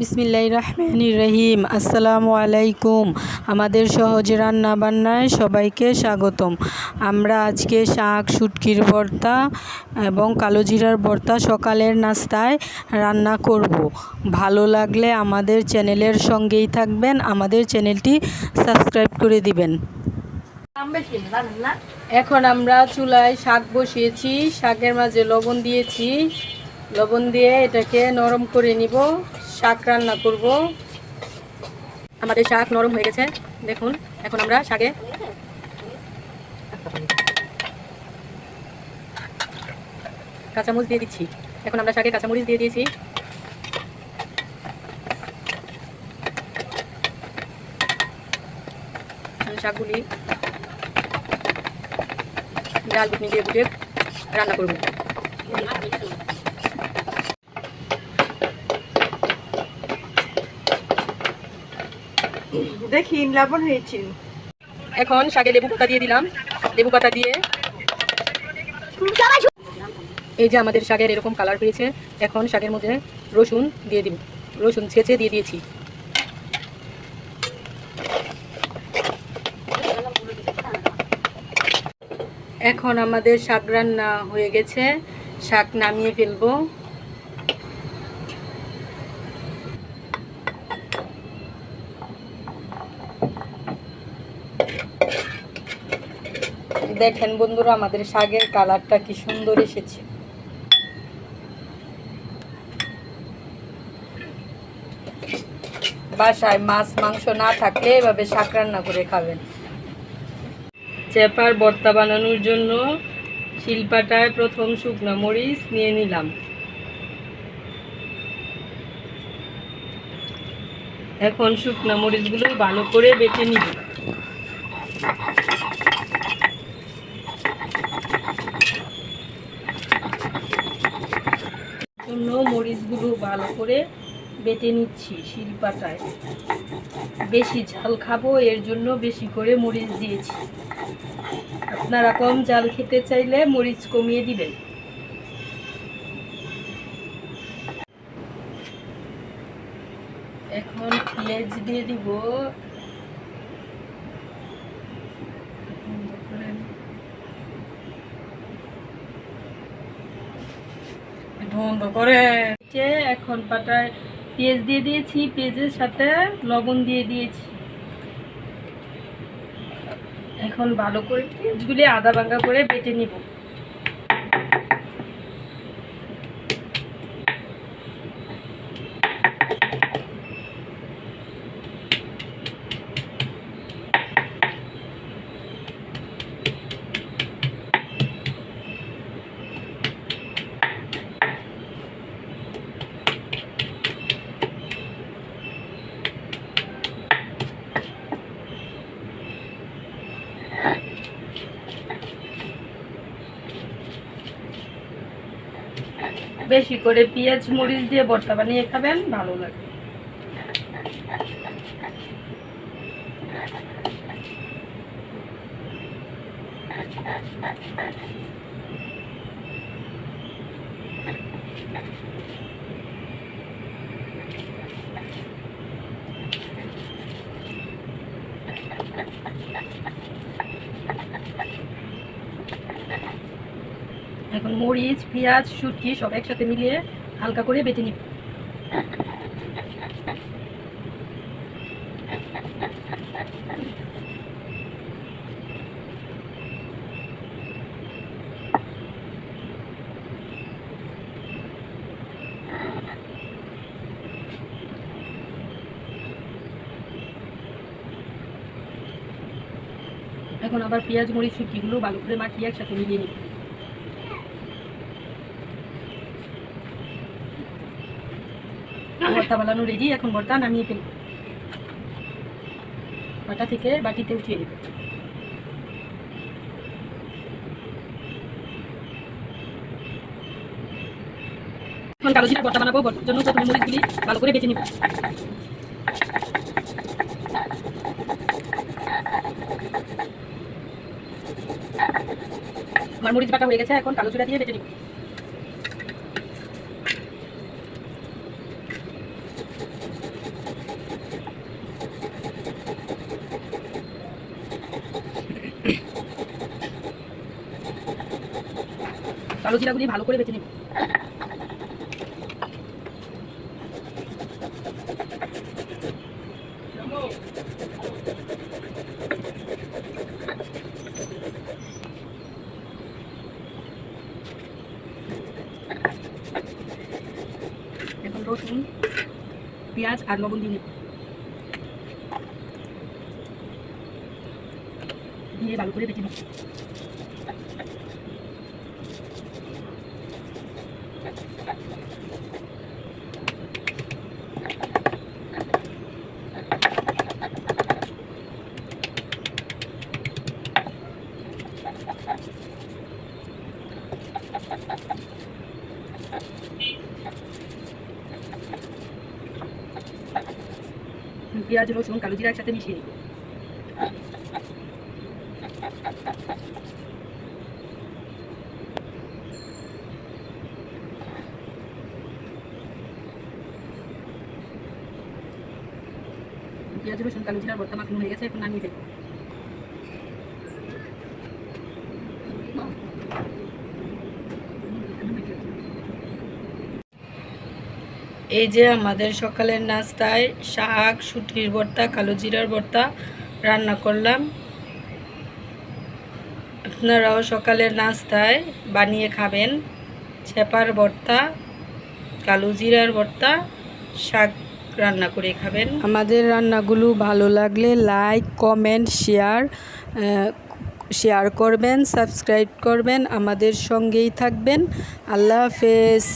বিসমিল্লাহ রহমান রহিম। আসসালামু আলাইকুম। আমাদের সহজ রান্না বান্নায় সবাইকে স্বাগতম। আমরা আজকে শাক, শুটকির ভর্তা এবং কালো জিরার ভর্তা সকালের নাস্তায় রান্না করব। ভালো লাগলে আমাদের চ্যানেলের সঙ্গেই থাকবেন। আমাদের চ্যানেলটি সাবস্ক্রাইব করে দিবেন। এখন আমরা চুলায় শাক বসিয়েছি। শাকের মাঝে লবণ দিয়েছি। লবণ দিয়ে এটাকে নরম করে নিব। শাক রান্না করব। আমাদের শাক নরম হয়ে গেছে। দেখুন, এখন আমরা শাকে কাঁচামরিচ দিয়ে দিচ্ছি। এখন আমরা শাকে কাঁচামরিচ দিয়ে দিয়েছি। শাকগুলি ডাল বুটনি দিয়ে বুটে রান্না করব। দেখি লবণ হয়েছে। এখন শাকে লেবু পাতা দিয়ে দিলাম। লেবু পাতা দিয়ে এই যে আমাদের শাকের এরকম কালার পেয়েছে এখন শাকের মধ্যে রসুন দিয়ে দিব। রসুন ছেঁচে দিয়ে দিয়েছি। এখন আমাদের শাক রান্না হয়ে গেছে। শাক নামিয়ে ফেলব। দেখেন বন্ধুরা, আমাদের শাকের কালারটা কি সুন্দর এসেছে। বাসায় মাছ, মাংস না থাকলে এভাবে শাক রান্না করে খাবেন। চেপার ভর্তা বানানোর জন্য শিলপাটায় প্রথম শুকনো মরিচ নিয়ে নিলাম। এখন শুকনো মরিচগুলো ভালো করে বেটে নিব। জন্য মরিচগুলো ভালো করে বেটে নিচ্ছি শিলপাটায়। বেশি ঝাল খাব, এর জন্য বেশি করে মরিচ দিয়েছি। আপনারা কম ঝাল খেতে চাইলে মরিচ কমিয়ে দিবেন। এখন পেঁয়াজ দিয়ে দিব। বন্ধ করে। এখন পাটায় পেঁয়াজ দিয়ে দিয়েছি, পেঁয়াজের সাথে লবণ দিয়ে দিয়েছি। এখন ভালো করে পেঁয়াজগুলি আদা ভাঙ্গা করে বেটে নিব। বেশি করে পেঁয়াজ মরিচ দিয়ে বটা বানিয়ে খাবেন ভালো লাগে এখন মরিচ, পেঁয়াজ, শুটকি সব একসাথে মিলিয়ে হালকা করে বেটে নিব। এখন আবার পেঁয়াজ, মরিচ, শুটকিগুলো ভালো করে মাখিয়ে একসাথে মিলিয়ে নিব। ভর্তা বানানো রেডি এখন ভর্তা নামিয়ে ফেলব। বাটা থেকে বাটিতে উঠিয়ে নেব এখন করে বাটা হয়ে গেছে, এখন কালো জিরা দিয়ে বেটে নিব। কালো জিরাগুলি ভালো করে বেটে নেব। এখন রসুন, পেঁয়াজ আর লবণ দিয়ে দিয়ে ভালো করে বেটে নেব। পেঁয়াজ রসুন কালো জিরা একসাথে মিশিয়ে নিব। পেঁয়াজ রসুন কালো জিরার ভর্তা মাখানো হয়ে গেছে, এখন নামিয়ে ফেলব। এই যে আমাদের সকালের নাস্তায় শাক শুটকির ভর্তা, কালো জিরার ভর্তা রান্না করলাম। আপনারাও সকালের নাস্তায় বানিয়ে খাবেন। ছেপার ভর্তা, কালো জিরার ভর্তা, শাক রান্না করে খাবেন? আমাদের রান্নাগুলো ভালো লাগলে লাইক কমেন্ট শেয়ার শেয়ার করবেন সাবস্ক্রাইব করবেন, আমাদের সঙ্গেই থাকবেন। আল্লাহ হাফেজ।